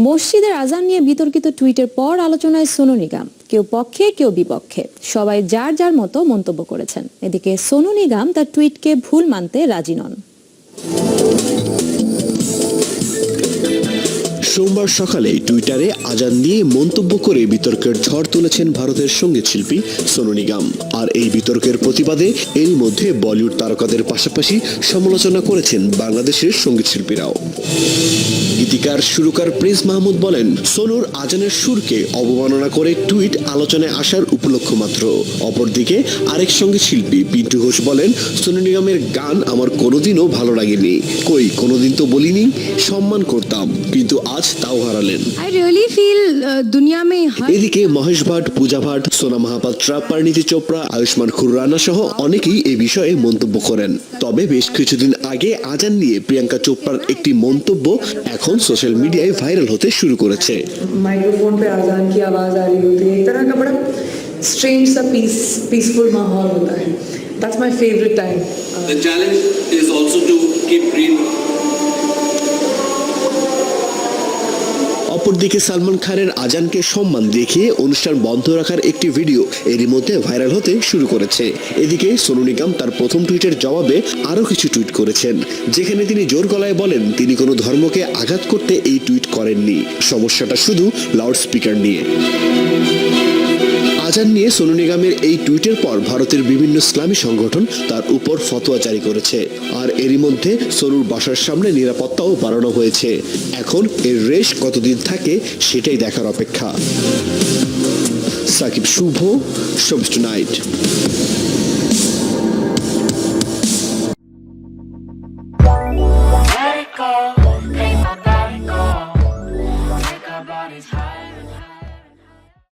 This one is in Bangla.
মসজিদের আজান নিয়ে বিতর্কিত টুইটের পর আলোচনায় সোনু নিগম। কেউ পক্ষে, কেউ বিপক্ষে। সবাই যার যার মতো মন্তব্য করেছেন। এদিকে সোনু নিগম তার টুইটকে ভুল মানতে রাজি নন। সোমবার সকালে টুইটারে আজান নিয়ে মন্তব্য করে বিতর্কের ঝড় তুলেছেন ভারতের সংগীত শিল্পী সোনু নিগম। আর এই বিতর্কের প্রতিবাদে এরই মধ্যে বলিউড তারকাদের পাশাপাশি সমালোচনা করেছেন বাংলাদেশের সংগীত শিল্পীরাও গীতিকার সুরকার প্রিন্স মাহমুদ বলেন, সোনুর আজানের সুরকে অবমাননা করে টুইট আলোচনায় আসার উপলক্ষ মাত্র। অপরদিকে আরেক সংগীত শিল্পী পিন্টু ঘোষ বলেন, সোনু নিগমের গান আমার কোনোদিনও ভালো লাগেনি। কই, কোনোদিন তো বলিনি সম্মান করতাম কিন্তু আজ তাও হারালেন I really feel uh, दुनिया में हर এদিকে মহেশ ভাট পূজা ভাট সোনা মহাপাত্রা পরিণীতি চোপড়া আয়ুষ্মান খুররানা সহ অনেকেই এ বিষয়ে মন্তব্য করেন তবে বেশ কিছুদিন আগে আজান নিয়ে প্রিয়াঙ্কা চোপড়ার একটি মন্তব্য এখন সোশ্যাল মিডিয়ায় ভাইরাল হতে শুরু করেছে माइक्रोफोन पे अजान की आवाज़ आ रही होती है एक तरह का बड़ा स्ट्रेंज सा पीस पीसफुल माहौल होता है that's my favourite time The challenge is also to keep অপরদিকে সালমান খানের আজানকে সম্মান দেখিয়ে অনুষ্ঠান বন্ধ রাখার একটি ভিডিও এরই মধ্যে ভাইরাল হতে শুরু করেছে। এদিকে সোনু নিগম তার প্রথম টুইটের জবাবে আরও কিছু টুইট করেছেন। যেখানে তিনি জোর গলায় বলেন, তিনি কোনো ধর্মকে আঘাত করতে এই টুইট করেননি। সমস্যাটা শুধু লাউড স্পিকার নিয়ে। আজান নিয়ে সোনু নিগমের এই টুইটের পর ভারতের বিভিন্ন ইসলামী সংগঠন তার উপর ফতোয়া জারি করেছে। আর এরই মধ্যে সোনুর বাসার সামনে নিরাপত্তাও বাড়ানো হয়েছে। এখন এর রেশ কতদিন থাকে সেটাই দেখার অপেক্ষা। Sakib Shubho shows tonight.